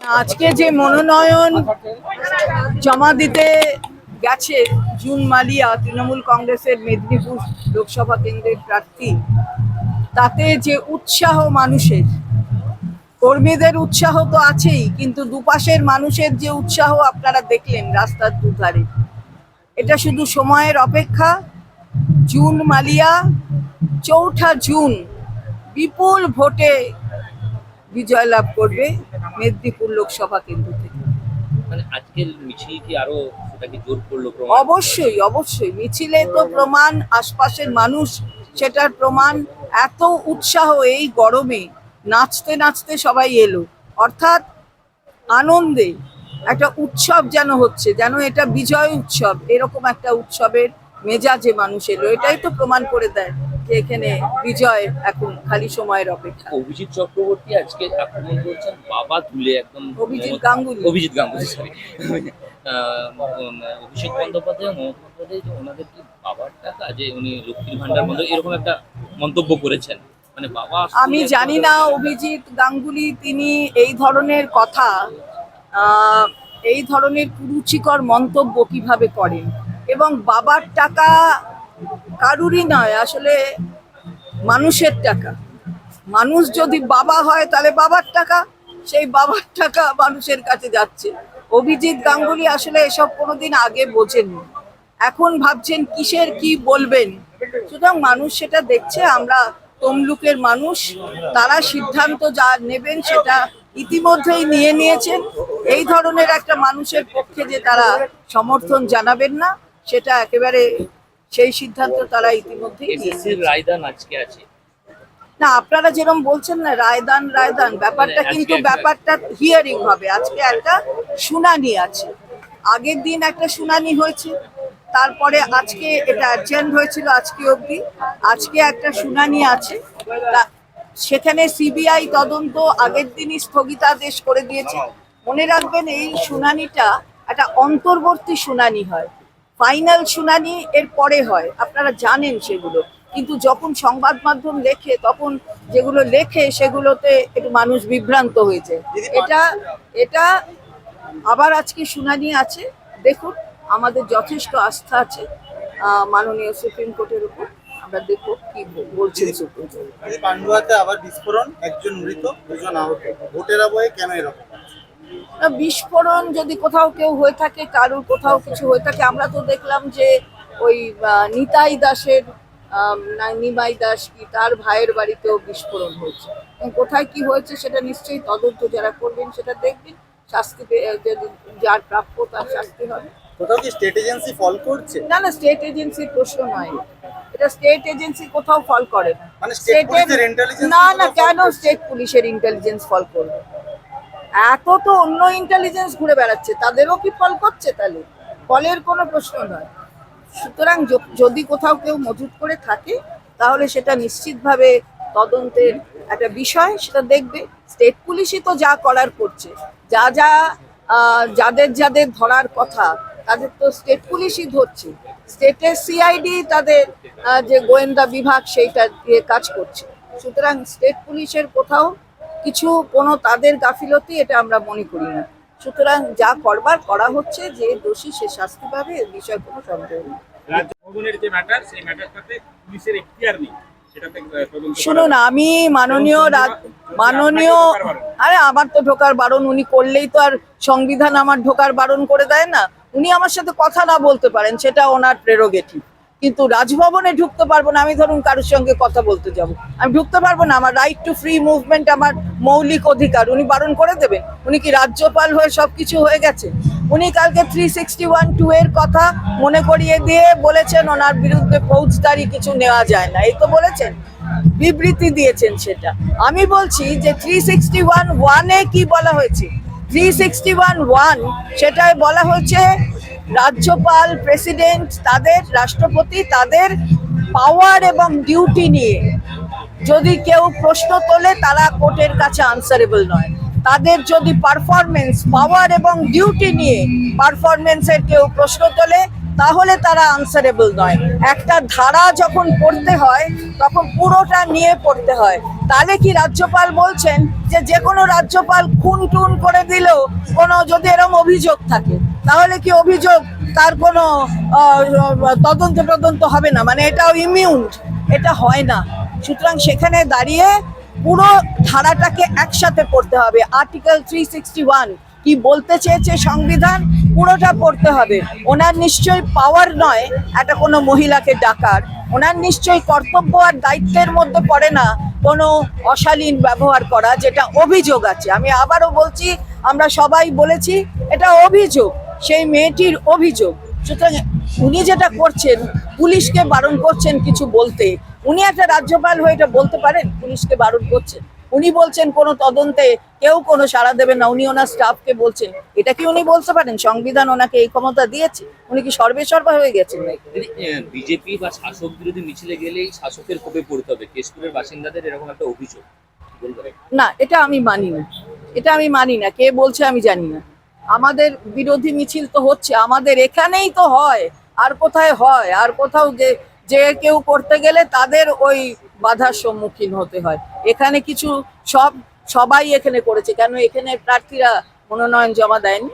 আজকে যে মনোনয়ন জমা দিতে গেছে জুন মালিয়া তৃণমূল কংগ্রেসের মেদিনীপুর লোকসভা কেন্দ্রের প্রার্থী, তাতে যে উৎসাহ মানুষের, কর্মীদের উৎসাহ তো আছেই, কিন্তু দুপাশের মানুষের যে উৎসাহ আপনারা দেখলেন রাস্তার দুধারে, এটা শুধু সময়ের অপেক্ষা, জুন মালিয়া চৌঠা জুন বিপুল ভোটে বিজয় লাভ করবে। মেদিনীপুর লোকসভা কেন্দ্র থেকে। মানে আজকের মিছিল কি আরও সেটাকে জোর করল অবশ্যই অবশ্যই। মিছিলে তো প্রমাণ আশপাশের মানুষ সেটার প্রমাণ। এত উৎসাহ এই গরমে নাচতে নাচতে সবাই এলো। অর্থাৎ আনন্দে একটা উৎসব যেন হচ্ছে যেন এটা বিজয় উৎসব এরকম একটা উৎসবের মেজাজে মানুষ এলো। এটাই তো প্রমাণ করে দেয়। যে এখানে বিজয় এখন খালি সময়ের অপেক্ষা। অভিজিৎ চক্রবর্তী আজকে আক্রমণ করছেন বাবা তুলে একদম অভিজিৎ গাঙ্গুলি। অভিজিৎ গাঙ্গুলি সরি অভিষেক বন্দ্যোপাধ্যায় মমতা বন্দ্যোপাধ্যায় যে ওনাদের কি বাবার টাকা? যে উনি লক্ষ্মীর ভান্ডার বন্ধ এরকম একটা মন্তব্য করেছেন। মানে বাবা আমি জানি না অভিজিৎ গাঙ্গুলি তিনি এই ধরনের কথা এই ধরনের কুরুচিকর মন্তব্য কীভাবে করেন। এবং বাবার টাকা কারুরই নয়, আসলে মানুষের টাকা। মানুষ যদি বাবা হয়, তাহলে বাবার টাকা, সেই বাবার টাকা মানুষের কাছে যাচ্ছে। অভিজিৎ গাঙ্গুলি আসলে এসব কোনোদিন আগে বোঝেননি। এখন ভাবছেন কিসের কি বলবেন? সুতরাং মানুষ সেটা দেখছে, আমরা তমলুকের মানুষ, তারা সিদ্ধান্ত যা নেবেন সেটা ইতিমধ্যেই নিয়ে নিয়েছেন। এই ধরনের একটা মানুষের পক্ষে যে তারা সমর্থন জানাবেন না, সেটা একেবারে সেই সিদ্ধান্ত তারা ইতিমধ্যেই নিয়ে রায়দান আজকে আছে। না আপনারা যেরকম বলছেন না রায়দান রায়দান ব্যাপারটা মানে কিন্তু ব্যাপারটা হিয়ারিং হবে। আজকে একটা শুনানি আছে। আগের দিন একটা শুনানি হয়েছে তারপরে আজকে এটা অ্যাডজেন্ট হয়েছিল আজকে অবধি। আজকে একটা শুনানি আছে। সেখানে সিবিআই তদন্ত আগের দিনই স্থগিতাদেশ করে দিয়েছে। মনে রাখবেন এই শুনানিটা একটা অন্তর্বর্তী শুনানি হয়। ফাইনাল শুনানি এর পরে হয় আপনারা জানেন সেগুলো। কিন্তু যখন সংবাদ মাধ্যম লেখে তখন যেগুলো লেখে সেগুলোতে একটু মানুষ বিভ্রান্ত হয়েছে এটা এটা আবার আজকে শুনানি আছে। দেখুন আমাদের যথেষ্ট আস্থা আছে আহ, মাননীয় সুপ্রিম কোর্টের উপর। আমরা দেখব কি ব- বলছেন সুপ্রিম কোর্ট। পান্ডুয়াতে আবার বিস্ফোরণ একজন মৃত দুজন আহত। ভোটের আবহে কেন এরকম? বিস্ফোরণ যদি কোথাও কেউ হয়ে থাকে কারুর কোথাও কিছু হয়ে থাকে আমরা তো দেখলাম যে ওই নিতাই দাসের নিমাই দাস কি তার ভাইয়ের বাড়িতেও বিস্ফোরণ হয়েছে। কোথায় কি হয়েছে সেটা নিশ্চয়ই তদন্ত যারা করবেন সেটা দেখবেন। শাস্তি যদি যার প্রাপ্য তার শাস্তি হবে। কোথাও কি স্টেট এজেন্সি ফল করছে? না না স্টেট এজেন্সির প্রশ্ন নয় এটা স্টেট এজেন্সি কোথাও ফল করে না। মানে না না কেন স্টেট পুলিশের ইন্টেলিজেন্স ফল করবে? এত তো অন্য ইন্টেলিজেন্স ঘুরে বেড়াচ্ছে, তাদেরও কি ফল করছে তাহলে? ফলের কোনো প্রশ্ন নয়। সুতরাং যদি কোথাও কেউ মজুত করে থাকে, তাহলে সেটা নিশ্চিতভাবে তদন্তের একটা বিষয়, সেটা দেখবে। স্টেট পুলিশই তো যা করার করছে, যা যা যাদের যাদের ধরার কথা, তাদের তো স্টেট পুলিশই ধরছে। স্টেটের সিআইডি তাদের যে গোয়েন্দা বিভাগ, সেইটা দিয়ে কাজ করছে। সুতরাং স্টেট পুলিশের কোথাও কিছু কোনো তাদের গাফিলতি এটা আমরা মনে করি না। সুতরাং যা করবার করা হচ্ছে যে দোষী সে শাস্তি পাবে এ বিষয়ে কোনো সন্দেহ নেই। রাজ্য যে ম্যাটার সেই ম্যাটারটাতে পুলিশের এখতিয়ার নেই। শুনুন আমি মাননীয় মাননীয়। আরে আমার তো ঢোকার বারণ উনি করলেই তো আর সংবিধান আমার ঢোকার বারণ করে দেয় না। উনি আমার সাথে কথা না বলতে পারেন সেটা ওনার প্রেরোগেটিভ কিন্তু রাজভবনে ঢুকতে পারব না, আমি ধরুন কারোর সঙ্গে কথা বলতে যাব। আমি ঢুকতে পারব না, আমার রাইট টু ফ্রি মুভমেন্ট আমার মৌলিক অধিকার, উনি বারণ করে দেবেন। উনি কি রাজ্যপাল হয়ে সব কিছু হয়ে গেছে? উনি কালকে থ্রি সিক্সটি ওয়ান টু এর কথা মনে করিয়ে দিয়ে বলেছেন, ওনার বিরুদ্ধে ফৌজদারি কিছু নেওয়া যায় না। এই তো বলেছেন, বিবৃতি দিয়েছেন সেটা। আমি বলছি যে থ্রি সিক্সটি ওয়ান ওয়ানে কি বলা হয়েছে? থ্রি সিক্সটি ওয়ান ওয়ান সেটায় বলা হয়েছে রাজ্যপাল, প্রেসিডেন্ট, তাদের রাষ্ট্রপতি, তাদের পাওয়ার এবং ডিউটি নিয়ে যদি কেউ প্রশ্ন তোলে, তারা কোর্টের কাছে আনসারেবল নয়। তাদের যদি পারফরমেন্স পাওয়ার এবং ডিউটি নিয়ে পারফরমেন্সের কেউ প্রশ্ন তোলে তাহলে তারা আনসারেবল নয়। একটা ধারা যখন পড়তে হয়, তখন পুরোটা নিয়ে পড়তে হয়। তাহলে কি রাজ্যপাল বলছেন যে যে কোনো রাজ্যপাল খুন টুন করে দিলেও কোনো যদি এরকম অভিযোগ থাকে, তাহলে কি অভিযোগ তার কোনো তদন্ত তদন্ত হবে না? মানে এটাও ইমিউন এটা হয় না। সুতরাং সেখানে দাঁড়িয়ে পুরো ধারাটাকে একসাথে পড়তে হবে। আর্টিকেল থ্রি সিক্সটি ওয়ান কি বলতে চেয়েছে সংবিধান? পুরোটা পড়তে হবে। ওনার নিশ্চয়ই পাওয়ার নয় একটা কোনো মহিলাকে ডাকার। ওনার নিশ্চয়ই কর্তব্য আর দায়িত্বের মধ্যে পড়ে না কোনো অশালীন ব্যবহার করা, যেটা অভিযোগ আছে। আমি আবারও বলছি, আমরা সবাই বলেছি, এটা অভিযোগ, সেই মেয়েটির অভিযোগ। সুতরাং উনি যেটা করছেন, পুলিশকে বারণ করছেন কিছু বলতে। উনি একটা রাজ্যপাল হয়ে এটা বলতে পারেন? পুলিশকে বারণ করছেন? উনি বলছেন কোনো তদন্তে কেউ কোনো সাড়া দেবে না উনি ওনার স্টাফকে বলছেন এটা কি উনি বলতে পারেন? সংবিধান ওনাকে এই ক্ষমতা দিয়েছে? উনি কি সর্বেসর্বা হয়ে গেছেন বিজেপি বা শাসক বিরোধী মিছিলে গেলেই শাসকের কোপে পড়তে হবে। কেশপুরের বাসিন্দাদের এরকম একটা অভিযোগ। না এটা আমি মানি না। এটা আমি মানি না। কে বলছে আমি জানি না। আমাদের বিরোধী মিছিল তো হচ্ছে। আমাদের এখানেই তো হয়। আর কোথায় হয়? আর কোথাও যে যে কেউ করতে গেলে তাদের ওই বাধার সম্মুখীন হতে হয়। এখানে কিছু সব, সবাই এখানে করেছে। কেন এখানে প্রার্থীরা মনোনয়ন জমা দেয়নি?